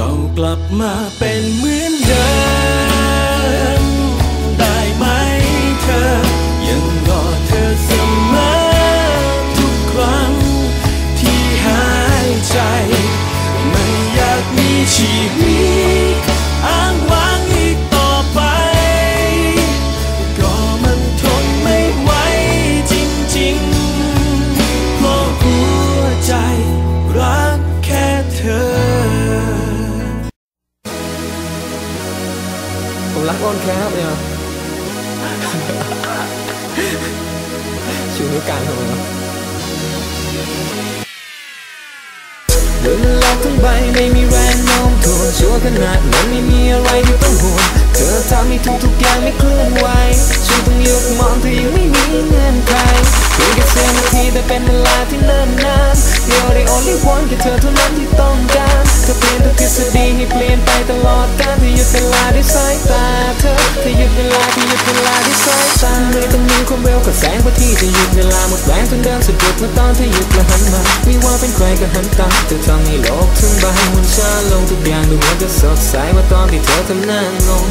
เรากลับมาเป็นเหมือนเดิม รักอ้อนแครับเนี่ยชูนิ้วกลางทำไมวะบนโลกทั้งใบไม่มีแรงโน้มถ่วงชั่วขนาดนั้นไม่มีอะไรที่ต้องห่วงเธอทำให้ทุกทุกอย่างไม่เคลื่อน ความเร็วกับแสงพระที่จะหยุดเวลาหมดแรงจนเดินสะดุดเมื่อตอนเธอหยุดและหันมาไม่ว่าเป็นใครก็หันตามเธอทำให้โลกทั้งใบมันช้าลงทุกอย่างดูเหมือนจะสดใสเมื่อตอนที่เธอทำหน้างง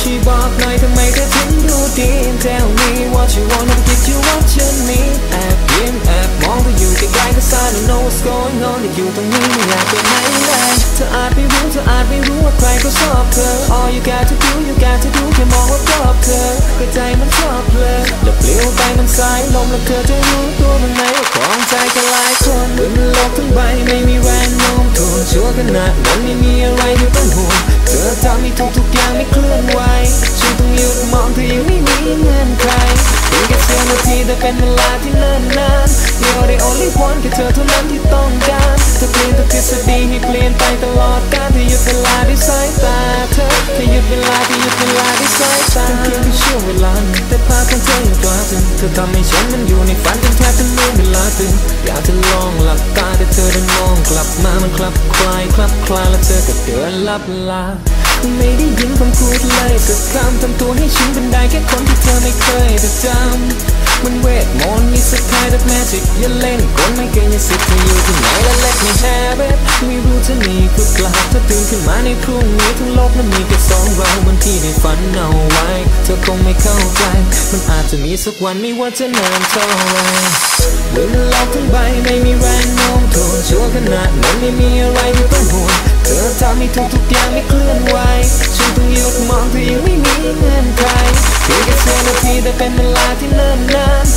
ช่วยบอกหน่อยทำไมเธอถึงดูดี Tell me what you want and get you what you need แอบยิ้มแอบมองเธออยู่ใกล้ๆก็ I don't know what's going on แต่อยู่ตรงนี้ไม่อยากไปไหนเลยเธออาจไม่รู้เธออาจไม่รู้ว่าใครก็ชอบ ไปมันสายลมแล้วเธอจะรู้ตัวมันไหมว่าของใจก็หลายคนบนโลกทั้งใบไม่มีแรงโน้มถ่วงชั่วขนาดนั้นไม่มีอะไรที่ต้องห่วงเธอทำให้ทุกทุกๆอย่างไม่เคลื่อนไหวฉันต้องหยุดมองเธอยังไม่มีเงื่อนไขเพียงแค่เสี้ยวนาทีแต่เป็นเวลาที่เนิ่นนาน You're the only one แค่เธอเท่านั้นที่ต้องการเธอเปลี่ยนทุกทฤษฎีให้เปลี่ยนไปตลอดกาลเธอหยุดเวลาด้วยสายตาเธอเธอหยุดเวลาเธอหยุดเวลาด้วยสายตาเพียงแค่ช่วงเวลา ทำให้ฉันมันอยู่ในฝันจนแทบจะลืมเวลาตื่นอยากจะลองหลับตาแต่เธอได้มองกลับมามันคลับคลายคลับคลายแล้วเธอก็เดินลับลาไม่ได้ยินคำพูดเลยสักคำทำตัวให้ฉันเป็นได้แค่คนที่เธอไม่เคยจะจำมันเวทมนต์มีสักคายดักแมจิกอย่าเล่นกลไม่เก่งอย่าสิะมีคือกลับถ้าตื่นขึ้นมาในพรุ่งนี้ทั้งโลกนั้นมีแค่สองเราบางที่ได้ฝันเอาไว้ เธอคงไม่เข้าใจ มันอาจจะมีสักวันไม่ว่าจะนานเท่าไหรบนโลกทั้งใบไม่มีแรงโน้มถ่วงชั่วขนาดนั้นไม่มีอะไรที่ต้องห่วงเธอทำให้ทุกทุกๆอย่างไม่เคลื่อนไหวฉันต้องหยุดมองเธอยังไม่มีเงื่อนไขเพียงแค่เสี้ยวนาทีแต่เป็นเวลาที่เนิ่นนาน